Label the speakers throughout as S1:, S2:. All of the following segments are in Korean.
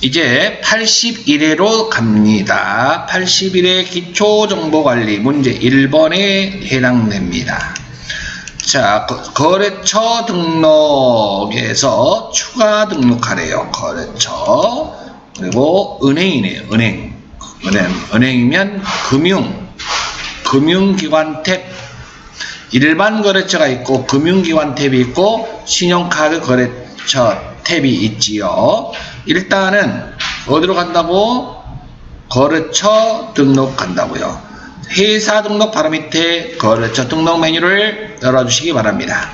S1: 이제 81회로 갑니다. 81회 기초정보관리 문제 1번에 해당됩니다. 자, 거- 거래처 등록에서 추가 등록하래요. 거래처. 그리고 은행이네요. 은행. 은행. 은행이면 금융. 금융기관 탭. 일반 거래처가 있고 금융기관 탭이 있고 신용카드 거래처 탭이 있지요. 일단은 어디로 간다고? 거래처 등록 간다고요. 회사 등록 바로 밑에 거래처 등록 메뉴를 열어주시기 바랍니다.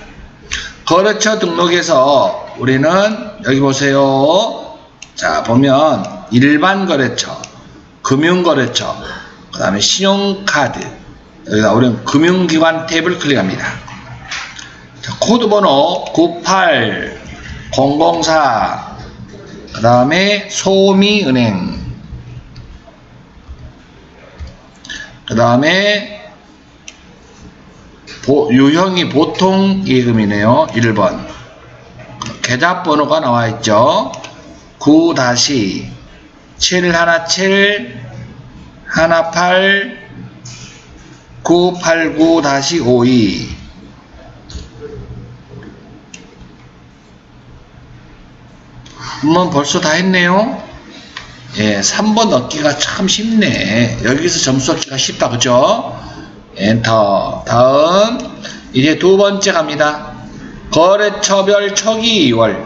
S1: 거래처 등록에서 우리는 여기 보세요. 자 보면 일반 거래처, 금융 거래처, 그 다음에 신용카드 여기다 우리는 금융기관 탭을 클릭합니다. 자, 코드 번호 98004그 다음에 소미은행 그 다음에 유형이 보통 예금이네요 1번. 계좌번호가 나와 있죠. 9 7 1 7 18 989-52 한번 벌써 다 했네요. 예, 3번 넣기가 참 쉽네. 여기서 점수 얻기가 쉽다, 그죠? 엔터. 다음, 이제 두 번째 갑니다. 거래처별 초기 2월.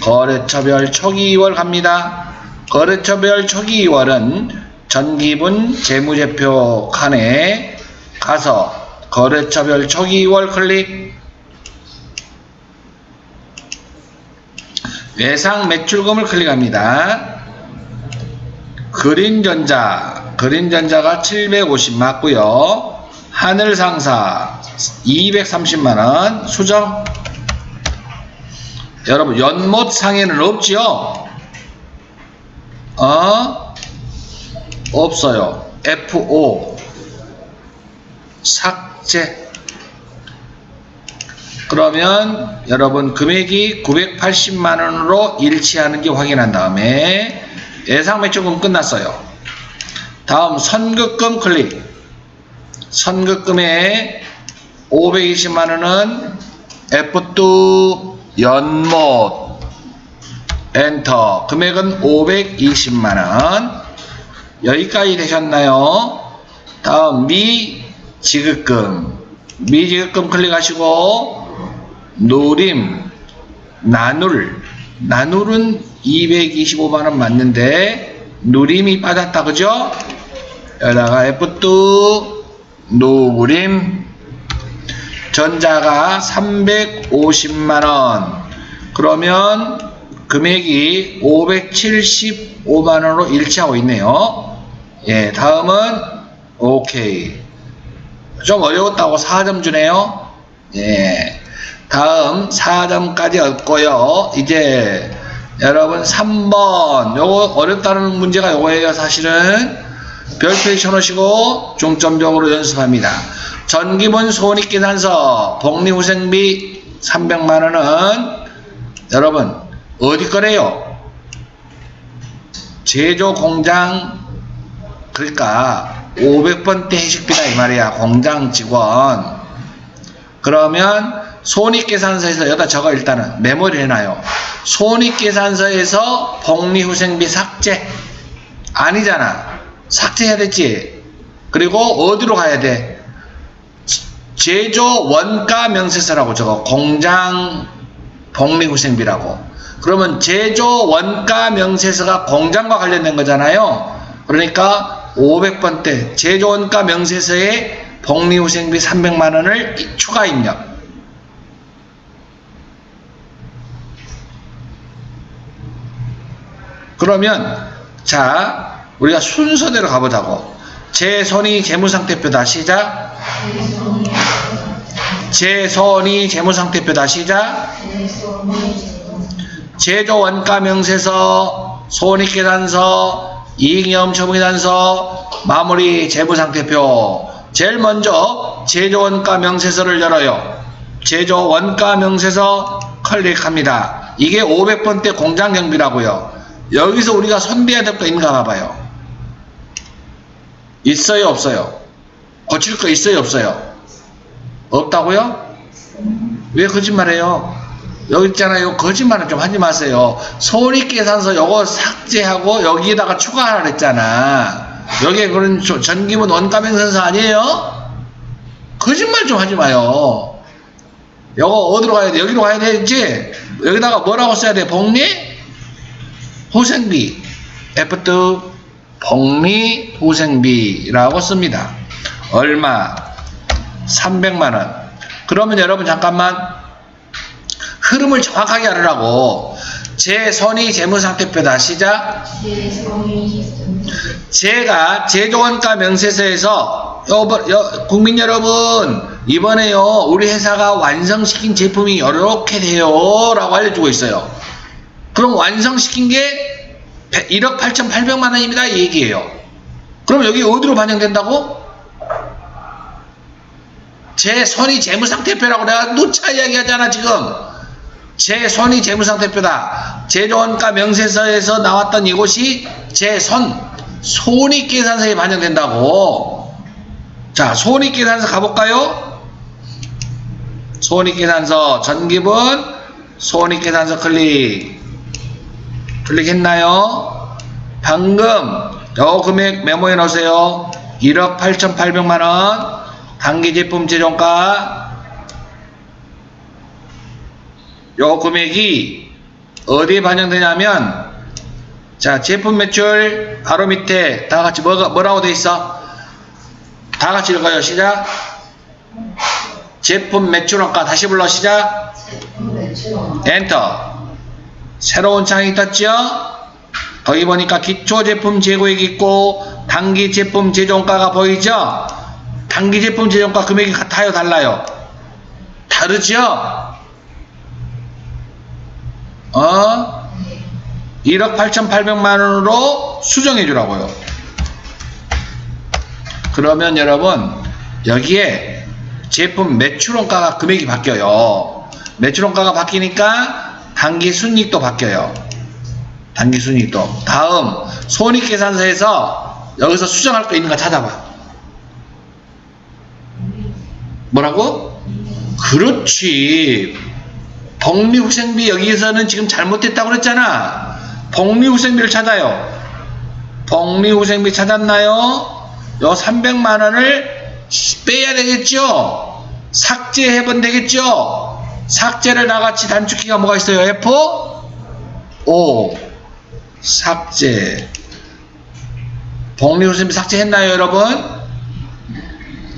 S1: 거래처별 초기 2월 갑니다. 거래처별 초기 2월은 전기분 재무제표 칸에 가서 거래처별 초기 2월 클릭 외상 매출금을 클릭합니다. 그린전자, 그린전자가 750 맞고요. 하늘상사 230만원 수정. 여러분 연못 상에는 없지요? 어? 없어요. F5 삭제. 그러면 여러분 금액이 980만 원으로 일치하는 게 확인한 다음에 예상 매출금 끝났어요. 다음 선급금 클릭. 선급금에 520만 원은 F2 연못 엔터 금액은 520만 원 여기까지 되셨나요? 다음 미 지급금 미 지급금 클릭하시고 노림 나눌. 나눌은 225만원 맞는데 누림이 빠졌다 그죠? 여기다가 F2 노무림. 전자가 350만원. 그러면 금액이 575만원으로 일치하고 있네요. 예 다음은 오케이. 좀 어려웠다고 4점 주네요. 예 다음 4점까지 얻고요. 이제 여러분 3번. 요거 어렵다는 문제가 요거예요 사실은. 별표에 쳐놓으시고 중점적으로 연습합니다. 전기분 손익계산서 복리후생비 300만원은 여러분 어디 거래요? 제조 공장 그러니까 500번대 해식비다 이 말이야 공장 직원. 그러면 손익계산서에서 적어 일단은. 메모리 해놔요. 손익계산서에서 복리후생비 삭제. 아니잖아. 삭제해야 되지. 그리고 어디로 가야 돼? 제조 원가 명세서라고 적어. 공장 복리후생비라고. 그러면 제조 원가 명세서가 공장과 관련된 거잖아요. 그러니까 500번대 제조 원가 명세서에 복리후생비 300만 원을 추가 입력 그러면 자 우리가 순서대로 가보자고. 제손이 재무상태표다. 시작. 제손이 재무상태표다. 시작. 제조 원가 명세서 손익계산서 이익영업처분계산서 마무리 재무상태표. 제일 먼저 제조 원가 명세서를 열어요. 제조 원가 명세서 클릭합니다. 이게 500번대 공장 경비라고요 여기서 우리가 손대야 될 거 있는가 봐봐요. 있어요, 없어요? 고칠 거 있어요, 없어요? 없다고요? 왜 거짓말해요? 여기 있잖아요. 거짓말은 좀 하지 마세요. 손익계산서 요거 삭제하고 여기에다가 추가하라 그랬잖아. 여기에 그런 조- 전기문 원가명선서 아니에요? 거짓말 좀 하지 마요. 요거 어디로 가야 돼? 여기로 가야 되지? 여기다가 뭐라고 써야 돼? 복리? 후생비. F2 복리 후생비라고 씁니다. 얼마? 300만원. 그러면 여러분 잠깐만 흐름을 정확하게 알으라고 제 선의 재무상태표다 시작 제가 제조원가 명세서에서 국민 여러분 이번에요 우리 회사가 완성시킨 제품이 이렇게 돼요 라고 알려주고 있어요 그럼 완성시킨 게 1억 8,800만 원입니다. 이 얘기예요. 그럼 여기 어디로 반영된다고? 제 선의 재무상태표라고 내가 누차 이야기하잖아 지금. 제 선의 재무상태표다. 제조원가 명세서에서 나왔던 이곳이 제선 손익계산서에 반영된다고. 자 손익계산서 가볼까요? 손익계산서 전기분 손익계산서 클릭 클릭했나요? 방금 요 금액 메모해 놓으세요. 1억 8,800만원. 단기 제품 제종가 요 금액이 어디에 반영되냐면 자 제품 매출 바로 밑에 다 같이 뭐가 뭐라고 돼 있어? 다 같이 읽어요. 시작. 제품 매출원가 다시 불러. 시작. 엔터 새로운 창이 떴죠? 거기 보니까 기초 제품 재고액 있고 단기 제품 제종가가 보이죠? 단기 제품 제종가 금액이 같아요 달라요? 다르죠? 어? 1억 8,800만 원으로 수정해 주라고요. 그러면 여러분 여기에 제품 매출원가가 금액이 바뀌어요. 매출원가가 바뀌니까 단기 순이익도 바뀌어요. 단기 순이익도. 다음 손익계산서에서 여기서 수정할 거 있는가 찾아봐. 뭐라고? 그렇지. 복리후생비 여기에서는 지금 잘못됐다고 그랬잖아. 복리후생비를 찾아요. 복리후생비 찾았나요? 요 300만 원을 빼야 되겠죠? 삭제해본 되겠죠? 삭제를 나같이 단축키가 뭐가 있어요? F? O. 삭제. 복리후생비 삭제했나요, 여러분?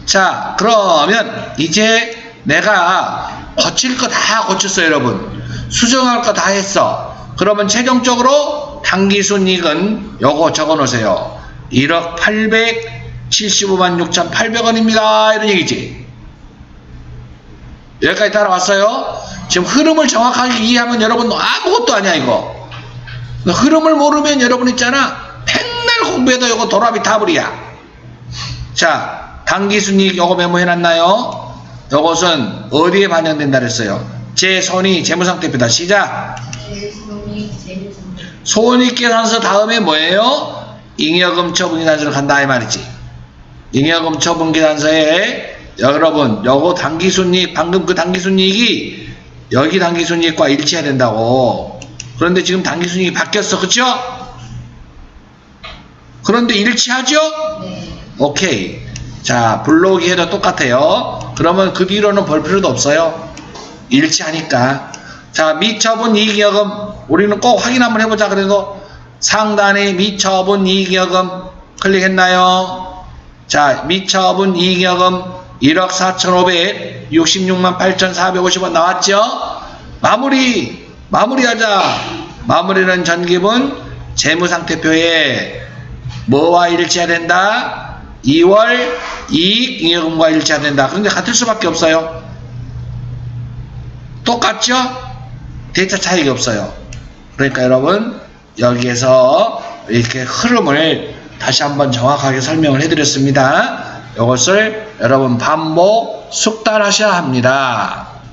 S1: 자, 그러면 이제 내가 고칠 거다 고쳤어요, 여러분. 수정할 거 다 했어. 그러면 최종적으로 당기순이익은 요거 적어 놓으세요. 1억 875만 6,800원입니다. 이런 얘기지. 여기까지 따라왔어요? 지금 흐름을 정확하게 이해하면 여러분 아무것도 아니야, 이거. 흐름을 모르면 여러분 있잖아. 맨날 공부해도 이거 도라비 타블이야. 자, 당기순이익 요거 메모해놨나요? 요것은 어디에 반영된다 그랬어요? 제 손이 재무상태표다. 시작. 손익계산서 다음에 뭐예요? 잉여금 처분계산서를 간다 이 말이지. 잉여금 처분계산서에 여러분 요거 당기순이익 방금 그 당기순이익이 여기 당기순이익과 일치해야 된다고. 그런데 지금 당기순이익이 바뀌었어, 그쵸? 그런데 일치하죠? 오케이. 자, 해도 똑같아요. 그러면 그 뒤로는 볼 필요도 없어요. 일치하니까. 자, 미처분 이익여금. 우리는 꼭 확인 한번 해보자. 그래도 상단에 미처분 이익여금 클릭했나요? 자, 미처분 이익여금 1억 4,566만 8,450원 나왔죠? 마무리! 마무리하자! 마무리는 전기분 재무상태표에 뭐와 일치해야 된다? 2월 이익 잉여금과 일치해야 된다. 그런데 같을 수밖에 없어요. 똑같죠? 데이터 차이가 없어요. 그러니까 여러분 여기에서 이렇게 흐름을 다시 한번 정확하게 설명을 해드렸습니다. 이것을 여러분 반복 숙달하셔야 합니다.